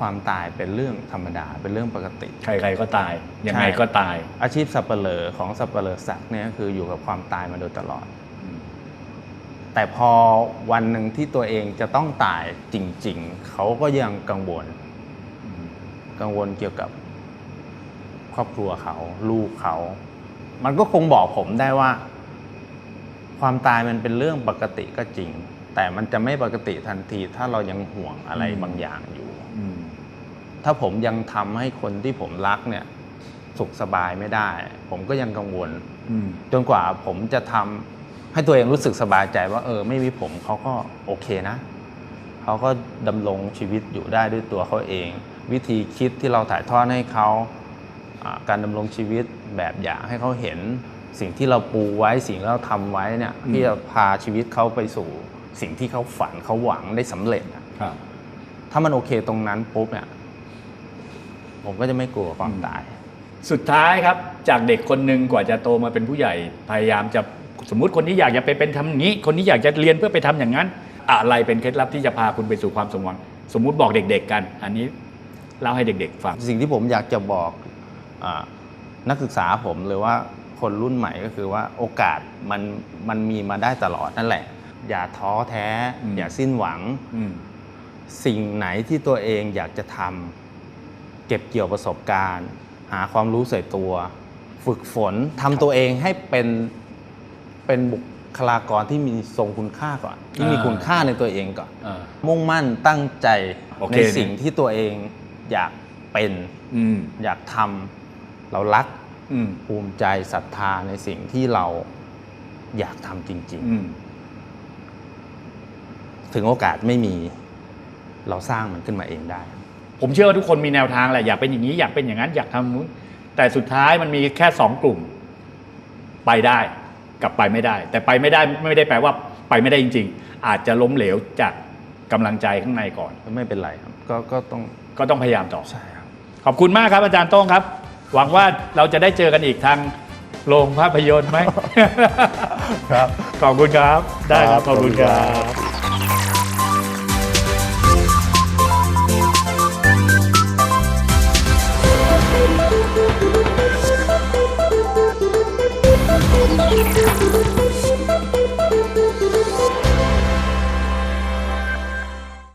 Speaker 2: ความตายเป็นเรื่องธรรมดาเป็นเรื่องปกติ
Speaker 1: ใครๆก็ตาย ยังไง
Speaker 2: ใช่
Speaker 1: ก็ตาย
Speaker 2: อาชีพสับเปลอของสับเปลอศักดิ์เนี่ยคืออยู่กับความตายมาโดยตลอด
Speaker 1: อืม
Speaker 2: แต่พอวันหนึ่งที่ตัวเองจะต้องตายจริง ๆ เขาก็ยังกังวล
Speaker 1: อืม
Speaker 2: กังวลเกี่ยวกับครอบครัวเขา ลูกเขา มันก็คงบอกผมได้ว่า ความตายมันเป็นเรื่องปกติก็จริงแต่มันจะไม่ปกติทันทีถ้าเรายังห่วงอะไรบางอย่างอยู่
Speaker 1: อืม
Speaker 2: ถ้าผมยังทำให้คนที่ผมรักเนี่ย สุขสบายไม่ได้ ผมก็ยังกังวล
Speaker 1: อืม
Speaker 2: จนกว่าผมจะทำให้ตัวเองรู้สึกสบายใจว่า เออ ไม่มีผมเขาก็โอเคนะเขาก็ดำรงชีวิตอยู่ได้ด้วยตัวเขาเอง วิธีคิดที่เราถ่ายทอดให้เขาอ่าการดำรงชีวิตแบบอย่างให้เขาเห็น สิ่งที่เราปูไว้สิ่งที่เราทำไว้เนี่ยที่จะพาชีวิตเขาไปสู่ สิ่งที่เขาฝันเขาหวังได้สำเร็จอะ
Speaker 1: ครับ
Speaker 2: ถ้ามันโอเคตรงนั้นปุ๊บเนี่ย ผมก็จะไม่กลัวความตาย
Speaker 1: สุดท้ายครับจากเด็กคนหนึ่งกว่าจะโตมาเป็นผู้ใหญ่พยายามจะสมมุติคนนี้อยากจะไปเป็นทำอย่างนี้ คนนี้อยากจะเรียนเพื่อไปทำอย่างนั้น อะไรเป็นเคล็ดลับที่จะพาคุณไปสู่ความสมหวัง สมมุติบอกเด็ก ๆ กัน อันนี้เล่าให้เด็ก ๆ ฟัง
Speaker 2: สิ่งที่ผมอยากจะบอกอานักศึกษาผมหรือว่าคนรุ่นใหม่ก็คือว่าโอกาสมันมันมีมาได้ตลอดนั่นแหละ อย่าท้อแท้
Speaker 1: อืม
Speaker 2: อย่าสิ้นหวัง
Speaker 1: อืม
Speaker 2: สิ่งไหนที่ตัวเองอยากจะทำ เก็บเกี่ยวประสบการณ์ หาความรู้ใส่ตัว ฝึกฝนทำตัวเองให้เป็นเป็นบุคลากรที่มีทรงคุณค่าก่อน ที่มี
Speaker 1: อ่า
Speaker 2: คุณค่าในตัวเองก่อน
Speaker 1: อ่า
Speaker 2: มุ่งมั่นตั้งใจ
Speaker 1: โอเค
Speaker 2: ในสิ่งที่ตัวเองอยากเป็น
Speaker 1: อืม
Speaker 2: อยากทำเรารัก
Speaker 1: อืม
Speaker 2: ภูมิใจศรัทธาในสิ่งที่เราอยากทำจริง
Speaker 1: อืม
Speaker 2: ๆ ถึงโอกาสไม่มี เราสร้างมันขึ้นมาเองได้
Speaker 1: ผมเชื่อว่าทุกคนมีแนวทางแหละอยากเป็นอย่างนี้อยากเป็นอย่างนั้นอยากทำนู้นแต่สุดท้ายมันมีแค่สองกลุ่ม ไปได้กับไปไม่ได้ แต่ไปไม่ได้ไม่ได้แปลว่าไปไม่ได้จริง ๆ อาจจะล้มเหลวจากกำลังใจข้างในก่อน
Speaker 2: ก็ไม่เป็นไรครับ ก็ก็ต้อง
Speaker 1: ก็ต้องพยายามต่อ
Speaker 2: ใช่ครับ
Speaker 1: ขอบคุณมากครับอาจารย์โต้งครับ หวังว่าเราจะได้เจอกันอีกทางโรงภาพยนตร์ไหม
Speaker 2: ครับ
Speaker 1: ขอบคุณครับ ได้ครับ
Speaker 2: ครับ
Speaker 1: ขอบคุณครั
Speaker 2: ขอบคุณครับบ